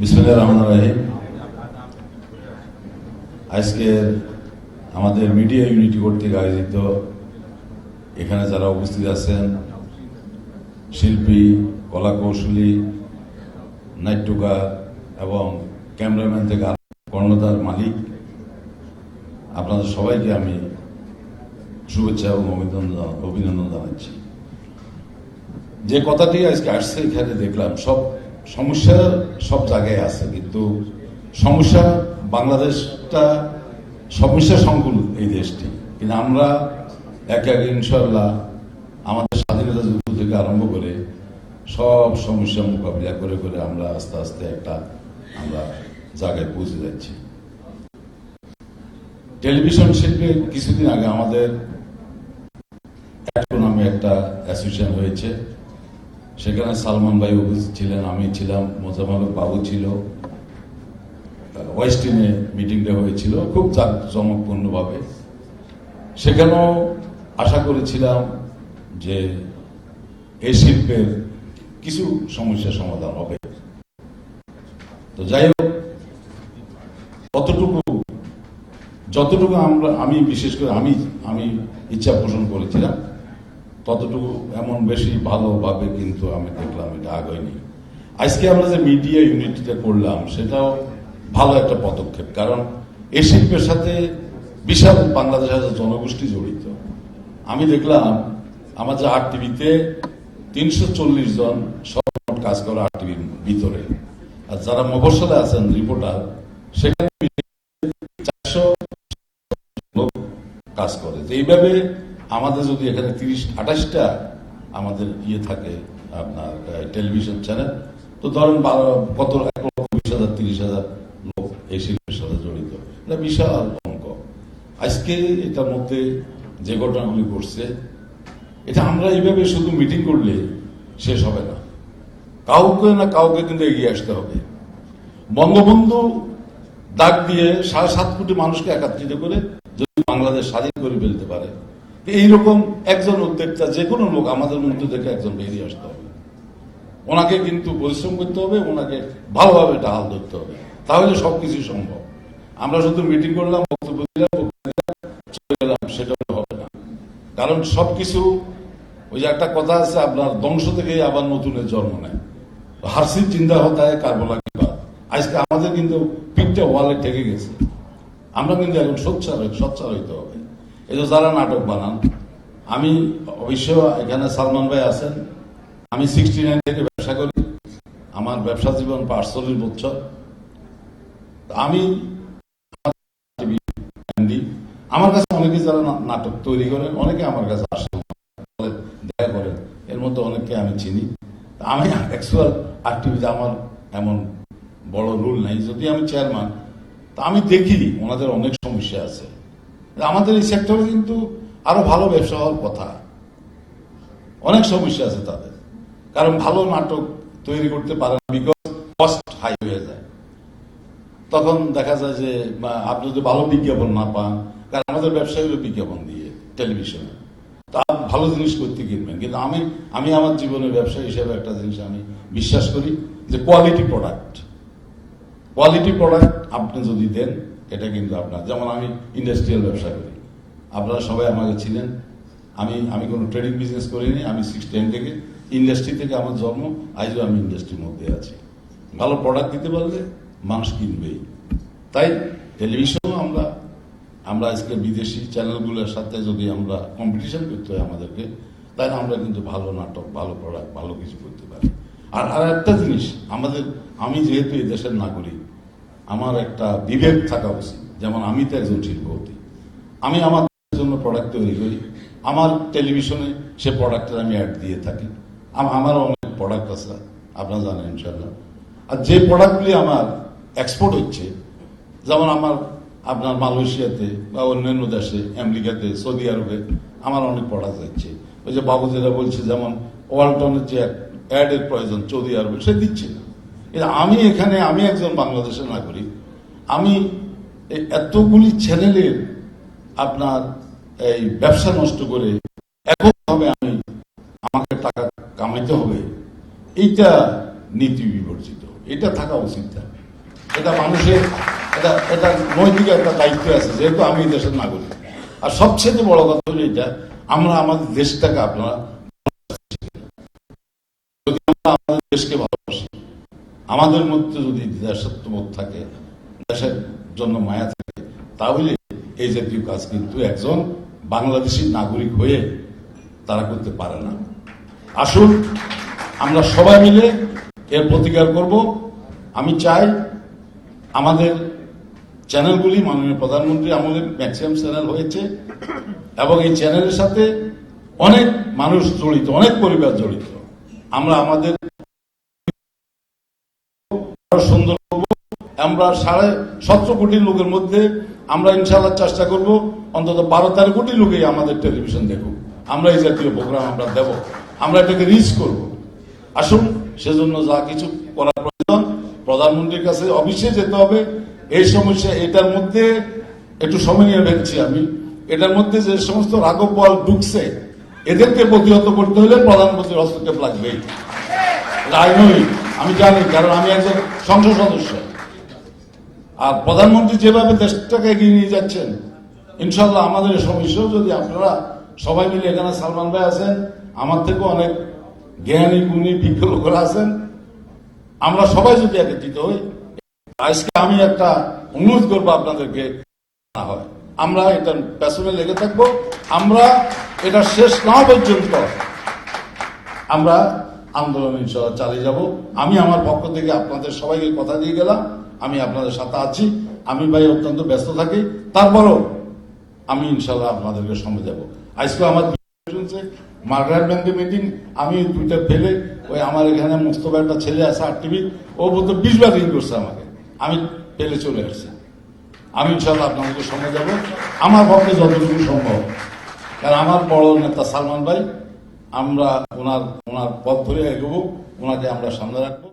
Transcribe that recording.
বিসমুল্লাহ রহমান রাহিম। আজকের আমাদের মিডিয়া ইউনিটি কর্তৃক আয়োজিত, এখানে যারা উপস্থিত আছেন, শিল্পী কলা কৌশলী নাট্যকার এবং ক্যামেরাম্যান থেকে আরম্ভ করে কর্ণধার মালিক, আপনাদের সবাইকে আমি শুভেচ্ছা এবং অভিনন্দন অভিনন্দন জানাচ্ছি। যে কথাটি আজকে আসছে, এখানে দেখলাম সব সমস্যা সব জায়গায় আছে, কিন্তু সমস্যা বাংলাদেশটা সমস্যা সংকুল এই দেশটি। কিন্তু আমরা এক এক ইনশাল্লাহ আমাদের স্বাধীনতা যুদ্ধ থেকে আরম্ভ করে সব সমস্যা মোকাবিলা করে করে আমরা আস্তে আস্তে একটা আমরা জায়গায় পৌঁছে যাচ্ছি। টেলিভিশন শিল্পে কিছুদিন আগে আমাদের একটা অ্যাসোসিয়েশন হয়েছে। সেখানে সালমান ভাই উপস্থিত ছিলেন, আমি ছিলাম মোজাম্মল বাবু ছিল। ওয়েস্ট ওয়েস্টিনে মিটিংটা হয়েছিল, খুব চমকপূর্ণভাবে সেখানেও আশা করেছিলাম যে এই শিল্পের কিছু সমস্যার সমাধান হবে। তো যাই হোক কতটুকু যতটুকু আমরা, আমি বিশেষ করে, আমি আমি ইচ্ছা পোষণ করেছিলাম। ততটুকু এমন বেশি ভালোভাবে কিন্তু আমি দেখলাম এটা আগায়নি আজকে আমরা যে মিডিয়া ইউনিটিটা করলাম, সেটাও ভালো একটা পদক্ষেপ। কারণ এই শিল্পের সাথে বিশাল বাংলাদেশের জনগোষ্ঠী জড়িত। আমি দেখলাম, আমার যে আর টিভিতে তিনশো চল্লিশ জন সব কাজ করে আর টিভির ভিতরে। আর যারা মফসলে আছেন রিপোর্টার সেখানে চারশো লোক কাজ করে। এইভাবে আমাদের যদি এখানে তিরিশ, আঠাশটা আমাদের ইয়ে থাকে, আপনার টেলিভিশন চ্যানেল তো ধরেন বারো, কত এক লক্ষ বিশ হাজার, তিরিশ হাজার লোক এই শিল্পের সাথে জড়িত। এটা বিশাল অঙ্ক। আজকে এটার মধ্যে যে ঘটনাগুলি ঘটছে, এটা আমরা এইভাবে শুধু মিটিং করলে শেষ হবে না। কাউকে না কাউকে কিন্তু এগিয়ে আসতে হবে। বঙ্গবন্ধু ডাক দিয়ে সাড়ে সাত কোটি মানুষকে একাত্রিত করে যদি বাংলাদেশ স্বাধীন করে ফেলতে পারে এইরকম একজন উদ্যোক্তা যে কোনো লোক আমাদের মধ্যে থেকে একজন বেরিয়ে আসতে হবে। ওনাকে কিন্তু পরিশ্রম করতে হবে, ওনাকে ভালোভাবে এটা ধরতে হবে। তাহলে সবকিছু সম্ভব। আমরা শুধু মিটিং করলাম, বক্তব্য দিলাম সেটা হবে না। কারণ সবকিছু, ওই যে একটা কথা আছে, আপনার ধ্বংস থেকে আবার নতুনের জন্ম নেয়। হাসির চিন্তা হতায় কার্বলা আজকে আমাদের কিন্তু পিঠটা ওয়ালে ঠেকে গেছে। আমরা কিন্তু এখন সোচ্চার সোচ্চার হইতে হবে। এই যারা নাটক বানান, আমি অবশ্য এখানে সালমান ভাই আছেন, আমি সিক্সটি নাইন থেকে ব্যবসা করি, আমার ব্যবসা জীবন পাঁচচল্লিশ বছর। আমি আমার কাছে অনেকে যারা নাটক তৈরি করেন অনেকে আমার কাছে আসেন দেখা করেন এর মধ্যে অনেককে আমি চিনি। আমি অ্যাকচুয়াল অ্যাক্টিভিটি আমার এমন বড় রুল নাই। যদি আমি চেয়ারম্যান তা আমি দেখি ওনাদের অনেক সমস্যা আছে। আমাদের এই সেক্টরে কিন্তু আরও ভালো ব্যবসা হওয়ার কথা। অনেক সমস্যা আছে তাদের। কারণ ভালো নাটক তৈরি করতে পারে না বিকজ কস্ট হাই হয়ে যায়। তখন দেখা যায় যে আপনি যদি ভালো বিজ্ঞাপন না পান, কারণ আমাদের ব্যবসা হলো বিজ্ঞাপন দিয়ে টেলিভিশনে তা ভালো জিনিস করতে কিনবেন। কিন্তু আমি আমি আমার জীবনের ব্যবসা হিসেবে একটা জিনিস আমি বিশ্বাস করি যে কোয়ালিটি প্রোডাক্ট কোয়ালিটি প্রোডাক্ট আপনি যদি দেন এটা কিন্তু আপনার, যেমন আমি ইন্ডাস্ট্রিয়াল ব্যবসা করি। আপনারা সবাই আমাকে ছিলেন আমি আমি কোনো ট্রেডিং বিজনেস করিনি, আমি সিক্স টেন থেকে ইন্ডাস্ট্রি থেকে আমার জন্ম, আজও আমি ইন্ডাস্ট্রির মধ্যে আছি। ভালো প্রোডাক্ট দিতে পারলে মানুষ কিনবেই। তাই টেলিভিশনও আমরা আমরা আজকে বিদেশি চ্যানেলগুলোর সাথে যদি আমরা কম্পিটিশন করতে হয় আমাদেরকে, তাহলে আমরা কিন্তু ভালো নাটক, ভালো প্রোডাক্ট ভালো কিছু করতে পারি। আর আর একটা জিনিস, আমাদের, আমি যেহেতু এই দেশের নাগরিক আমার একটা বিবেক থাকা উচিত। যেমন আমি তো একজন শিল্পপতি। আমি আমার জন্য প্রোডাক্ট তৈরি করি। আমার টেলিভিশনে সে প্রোডাক্টের আমি অ্যাড দিয়ে থাকি। আমারও অনেক প্রোডাক্ট আছে, আপনারা জানেন ইনশাল্লাহ আর যে প্রোডাক্টগুলি আমার এক্সপোর্ট হচ্ছে, যেমন আমার আপনার মালয়েশিয়াতে বা অন্যান্য দেশে, আমেরিকাতে, সৌদি আরবে, আমার অনেক প্রোডাক্ট যাচ্ছে ওই যে বাবু যেটা বলছে, যেমন ওয়ালটনের যে অ্যাডের প্রয়োজন, সৌদি আরবে, সে দিচ্ছে না। আমি এখানে, আমি একজন বাংলাদেশের নাগরিক। আমি এতগুলি চ্যানেলের আপনার এই ব্যবসা নষ্ট করে এককভাবে আমি আমাকে টাকা কামাইতে হবে, এইটা নীতি বিবর্জিত। এটা থাকা উচিত না। এটা মানুষের, এটা এটা নৈতিক একটা দায়িত্ব আছে, যেহেতু আমি দেশের নাগরিক। আর সবচেয়ে বড় কথা হলো এটা, আমরা আমাদের দেশটাকে আপনারা যদি আমরা আমাদের দেশকে আমাদের মধ্যে যদি দেশাত্মবোধ থাকে, দেশের জন্য মায়া থাকে, তাহলে এই জাতীয় কাজ কিন্তু একজন বাংলাদেশী নাগরিক হয়ে তারা করতে পারে না। আসুন, আমরা সবাই মিলে এর প্রতিকার করব। আমি চাই আমাদের চ্যানেলগুলি মাননীয় প্রধানমন্ত্রী আমলে ম্যাক্সিমাম চ্যানেল হয়েছে এবং এই চ্যানেলের সাথে অনেক মানুষ জড়িত, অনেক পরিবার জড়িত। আমরা আমাদের সুন্দর করব। আমরা সাড়ে সতেরো কোটি লোকের মধ্যে আমরা ইনশাল্লাহ চেষ্টা করব, অন্তত বারো, তেরো কোটি লোকেই আমাদের টেলিভিশন দেখুক। আমরা এই জাতীয় প্রোগ্রাম আমরা দেব। আমরা এটাকে রিচ করব। আসুন, সেজন্য যা কিছু করার প্রয়োজন, প্রধানমন্ত্রীর কাছে অফিসে যেতে হবে। এই সমস্যা এটার মধ্যে একটু সময় নিয়ে ভেবছি আমি। এটার মধ্যে যে সমস্ত রাঘব বল ঢুকছে, এদেরকে প্রতিহত করতে হলে প্রধানমন্ত্রীর হস্তক্ষেপ লাগবেই। রাজনৈতিক আমি জানি, কারণ আমি একজন সংসদ সদস্য। আর প্রধানমন্ত্রী যেভাবে দেশটাকে এগিয়ে নিয়ে যাচ্ছেন, ইনশাল্লাহ আমাদের সমস্যাও যদি আপনারা সবাই মিলে এখানে সালমান ভাই আছেন, আমার থেকে অনেক জ্ঞানী, গুণী বিজ্ঞ লোকেরা আছেন, আমরা সবাই যদি একত্রিত হই, আজকে আমি একটা অনুরোধ করব আপনাদেরকে হয়। আমরা এটা পেছনে লেগে থাকব, আমরা এটা শেষ না পর্যন্ত, আমরা আন্দোলন ইনশাল্লাহ চালিয়ে যাব। আমি আমার পক্ষ থেকে আপনাদের সবাইকে কথা দিয়ে গেলাম। আমি আপনাদের সাথে আছি। আমি ভাই অত্যন্ত ব্যস্ত থাকি। তারপরও আমি ইনশাল্লাহ আপনাদেরকে সময় যাব আজকে আমার মার্গারেট ব্যাংকে মিটিং আমি টুইটার ফেলে ওই আমার এখানে মুস্তফা একটা ছেলে আছে আর টিভি ও বলতে, বিশ বার রিং করছে আমাকে। আমি ফেলে চলে আসছি। আমি ইনশাল্লাহ আপনাদেরকে সময় যাব আমার পক্ষে যতটুকু সম্ভব। কারণ আমার বড় নেতা সালমান ভাই আমরা ওনার ওনার পথ ধরে এগোবো ওনাকে আমরা সামনে রাখব।